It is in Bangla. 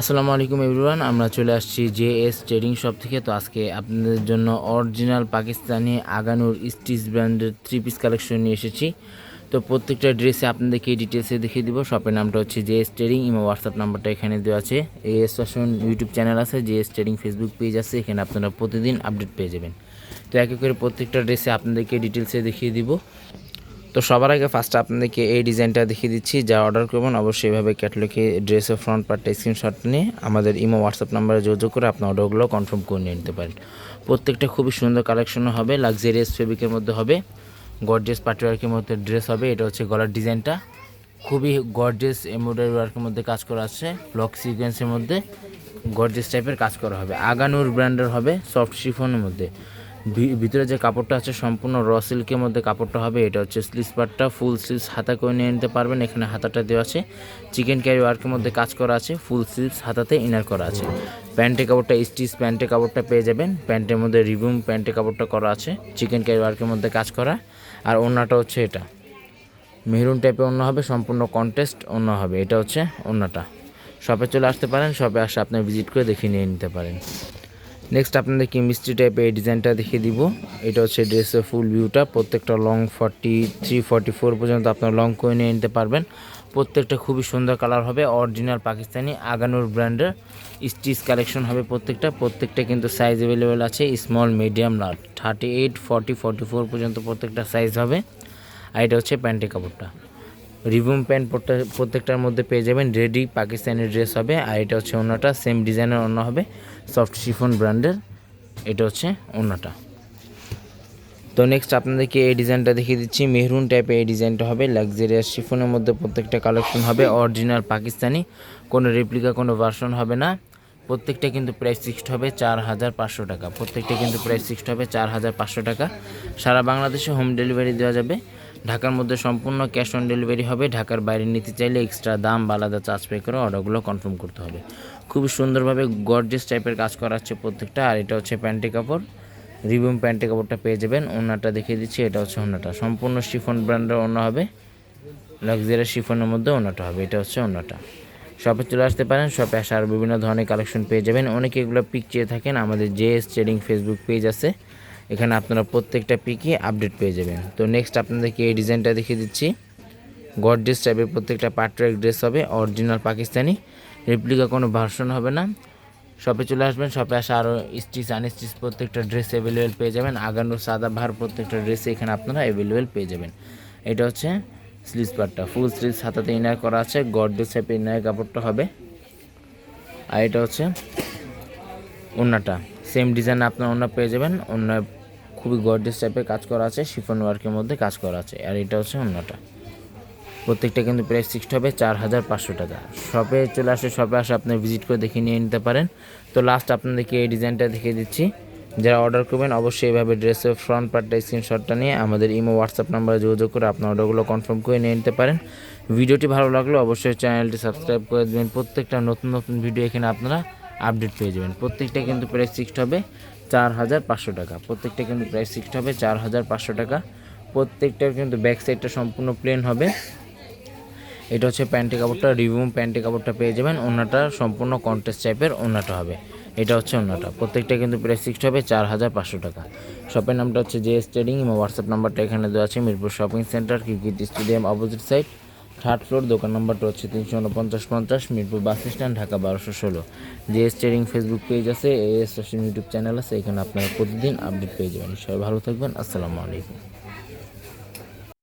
আসসালামু আলাইকুম এভরিওয়ান, আমরা চলে আসছি জে এস ট্রেডিং শপ থেকে। তো আজকে আপনাদের জন্য অরিজিনাল পাকিস্তানি আগানুর স্টিচ ব্র্যান্ডের থ্রি পিস কালেকশন নিয়ে এসেছি। তো প্রত্যেকটা ড্রেসে আপনাদেরকে ডিটেলসে দেখিয়ে দিব। শপের নামটা হচ্ছে J S trading, imo WhatsApp নাম্বারটা এখানে দেওয়া আছে। A S fashion YouTube channel আছে J S trading Facebook page আছে, এখানে আপনারা প্রতিদিন আপডেট পেয়ে যাবেন। তো এক করে প্রত্যেকটা ড্রেসে আপনাদেরকে ডিটেলসে দেখিয়ে দিব। তো সবার আগে ফার্স্টে আপনাদেরকে এই ডিজাইনটা দেখিয়ে দিচ্ছি, যা অর্ডার করবেন অবশ্যই এভাবে ক্যাটলগে ড্রেসের ফ্রন্ট পার্টটা স্ক্রিনশট নিয়ে আমাদের ইমো হোয়াটসঅ্যাপ নাম্বারে যোগাযোগ করে আপনার অর্ডারগুলো কনফার্ম করে নিয়ে নিতে পারেন। প্রত্যেকটা খুবই সুন্দর কালেকশন হবে লাক্সারিয়াস ফেব্রিকের মধ্যে হবে গর্জেস পাটিওয়ার্কের মধ্যে ড্রেস হবে, এটা হচ্ছে গলার ডিজাইনটা খুবই গর্জেস এমব্রয়ডারি ওয়ার্কের মধ্যে কাজ করা আছে ব্লক সিকোয়েন্সের মধ্যে গর্জেস টাইপের কাজ করা হবে। আগানুর ব্র্যান্ডের হবে সফট শিফনের মধ্যে। ভিতরে যে কাপড়টা আছে, সম্পূর্ণ র সিল্কের মধ্যে কাপড়টা হবে। এটা হচ্ছে স্লিভস পার্টটা ফুল স্লিভস হাতা করে নিয়ে নিতে পারবেন। এখানে হাতাটা দেওয়া আছে। চিকেন ক্যারি ওয়ার্কের মধ্যে কাজ করা আছে। ফুল স্লিভস হাতাতে ইনার করা আছে। প্যান্টের কাপড়টা স্টিচ প্যান্টের কাপড়টা পেয়ে যাবেন। প্যান্টের মধ্যে রিবুম প্যান্টের কাপড়টা করা আছে। চিকেন ক্যারি ওয়ার্কের মধ্যে কাজ করা। আর ওড়নাটা হচ্ছে এটা। মেরুন টাইপের অন্য হবে, সম্পূর্ণ কন্টেস্ট অন্য হবে। এটা হচ্ছে অন্যটা শপে চলে আসতে পারেন। শপে আসে আপনি ভিজিট করে দেখিয়ে নিয়ে নিতে পারেন। নেক্সট আপনাদেরকে মিষ্টি টাইপের এই ডিজাইনটা দেখিয়ে দিব। এটা হচ্ছে ড্রেসের ফুল ভিউটা প্রত্যেকটা long forty three forty four পর্যন্ত আপনার লং করে নিয়ে নিতে পারবেন। প্রত্যেকটা খুবই সুন্দর কালার হবে অরিজিনাল পাকিস্তানি আগানুর ব্র্যান্ডের স্টিচ কালেকশন হবে প্রত্যেকটা। প্রত্যেকটা কিন্তু সাইজ অ্যাভেলেবেল আছে small medium large thirty eight forty forty four পর্যন্ত প্রত্যেকটা সাইজ হবে। আর এটা হচ্ছে প্যান্টের কাপড়টা। রিবুম প্যান্ট প্রত্যেক- প্রত্যেকটার মধ্যে পেয়ে যাবেন রেডি পাকিস্তানি ড্রেস হবে। আর এটা হচ্ছে অন্যটা সেম ডিজাইনের অন্য হবে, সফট শিফন ব্র্যান্ডের। এটা হচ্ছে অন্যটা তো নেক্সট আপনাদেরকে এই ডিজাইনটা দেখিয়ে দিচ্ছি। মেহরুন টাইপের এই ডিজাইনটা হবে লাক্সারিয়াস শিফনের মধ্যে প্রত্যেকটা কালেকশন হবে অরিজিনাল পাকিস্তানি, কোনো রেপ্লিকা কোনো ভার্সন হবে না। প্রত্যেকটা কিন্তু প্রাইস ফিক্সড হবে চার হাজার পাঁচশো টাকা। প্রত্যেকটা কিন্তু প্রাইস ফিক্সড হবে চার হাজার পাঁচশো টাকা। সারা বাংলাদেশে হোম ডেলিভারি দেওয়া যাবে। ঢাকার মধ্যে সম্পূর্ণ ক্যাশ অন ডেলিভারি হবে। ঢাকার বাইরে নিতে চাইলে এক্সট্রা দাম বা আলাদা চার্জ পে করে অর্ডারগুলো কনফার্ম করতে হবে। খুবই সুন্দরভাবে গর্জেস টাইপের কাজ করা হচ্ছে প্রত্যেকটা। আর এটা হচ্ছে প্যান্টি কাপড়। রিবুম প্যান্টের কাপড়টা পেয়ে যাবেন। ওনাটা দেখিয়ে দিচ্ছি, এটা হচ্ছে ওনাটা সম্পূর্ণ শিফন ব্র্যান্ডের ওনা হবে। লাক্সারি শিফনের মধ্যে ওনাটা হবে। এটা হচ্ছে ওনাটা। শপে চলে আসতে পারেন। শপে আসে আরও বিভিন্ন ধরনের কালেকশন পেয়ে যাবেন। অনেকে এগুলো পিক চেয়ে থাকেন। আমাদের J S trading Facebook page আছে। এখানে আপনারা প্রত্যেকটা পিকই আপডেট পেয়ে যাবেন। তো নেক্সট আপনাদেরকে এই ডিজাইনটা দেখিয়ে দিচ্ছি। গডডেস টাইপের প্রত্যেকটা পাট্রাক ড্রেস হবে অরিজিনাল পাকিস্তানি। রেপ্লিকা কোনো ভার্সন হবে না। শপে চলে আসবেন শপে আসা আরও স্টিচ আনস্টিচ প্রত্যেকটা ড্রেস অ্যাভেলেবেল পেয়ে যাবেন। আগানো সাদা ভার প্রত্যেকটা ড্রেস এখানে আপনারা অ্যাভেলেবেল পেয়ে যাবেন। এটা হচ্ছে স্লিভস পার্টটা ফুল স্লিভস হাতাতে ইনার করা আছে গডডেস টাইপের ইনার কাপড়টা হবে। আর এটা হচ্ছে ওন্নাটা। সেম ডিজাইন আপনার ওন্না পেয়ে যাবেন ওন্না খুবই গর্ডেস টাইপের কাজ করা আছে শিফন ওয়ার্কের মধ্যে কাজ করা আছে, আর এটা হচ্ছে অন্যটা। প্রত্যেকটা কিন্তু প্রাইস ফিক্সড হবে চার হাজার পাঁচশো টাকা। শপে চলে আসে শপে আসে আপনি ভিজিট করে দেখে নিয়ে নিতে পারেন। তো লাস্ট আপনাদেরকে এই ডিজাইনটা দেখিয়ে দিচ্ছি। যারা অর্ডার করবেন, অবশ্যই এভাবে ড্রেসের ফ্রন্ট পার্টটা স্ক্রিনশটটা নিয়ে আমাদের ইমো হোয়াটসঅ্যাপ নাম্বারে যোগাযোগ করে আপনার অর্ডারগুলো কনফার্ম করে নিয়ে নিতে পারেন। ভিডিওটি ভালো লাগলে অবশ্যই চ্যানেলটি সাবস্ক্রাইব করে দেবেন। প্রত্যেকটা নতুন নতুন ভিডিও এখানে আপনারা আপডেট পেয়ে যাবেন। প্রত্যেকটা কিন্তু প্রাইস ফিক্সড হবে। চার হাজার পাঁচশো টাকা। প্রত্যেকটা কিন্তু প্রাইস ফিক্সড হবে চার হাজার পাঁচশো টাকা। প্রত্যেকটার কিন্তু ব্যাক সাইডটা সম্পূর্ণ প্লেন হবে। এটা হচ্ছে প্যান্টি কাপড়টা রিভিউম প্যান্টি কাপড়টা পেয়ে যাবেন। ওনাটা সম্পূর্ণ কন্টেস্ট টাইপের ওনাটা হবে। এটা হচ্ছে ওনাটা। প্রত্যেকটা কিন্তু প্রাইস ফিক্সড হবে চার হাজার পাঁচশো টাকা। শপের নামটা হচ্ছে জে এস ট্রেডিং এবং হোয়াটসঅ্যাপ নাম্বারটা এখানে দেওয়া আছে, Mirpur shopping centre cricket stadium opposite side third floor, দোকান নাম্বারটা হচ্ছে তিনশো উনপঞ্চাশ পঞ্চাশ, মিরপুর বাস স্ট্যান্ড, ঢাকা বারোশো ষোলো। J S trading Facebook page আছে এস ইউটিউব চ্যানেল আছে, এখানে আপনারা প্রতিদিন আপডেট পেয়ে যাবেন। সবাই ভালো থাকবেন, আসসালামু আলাইকুম।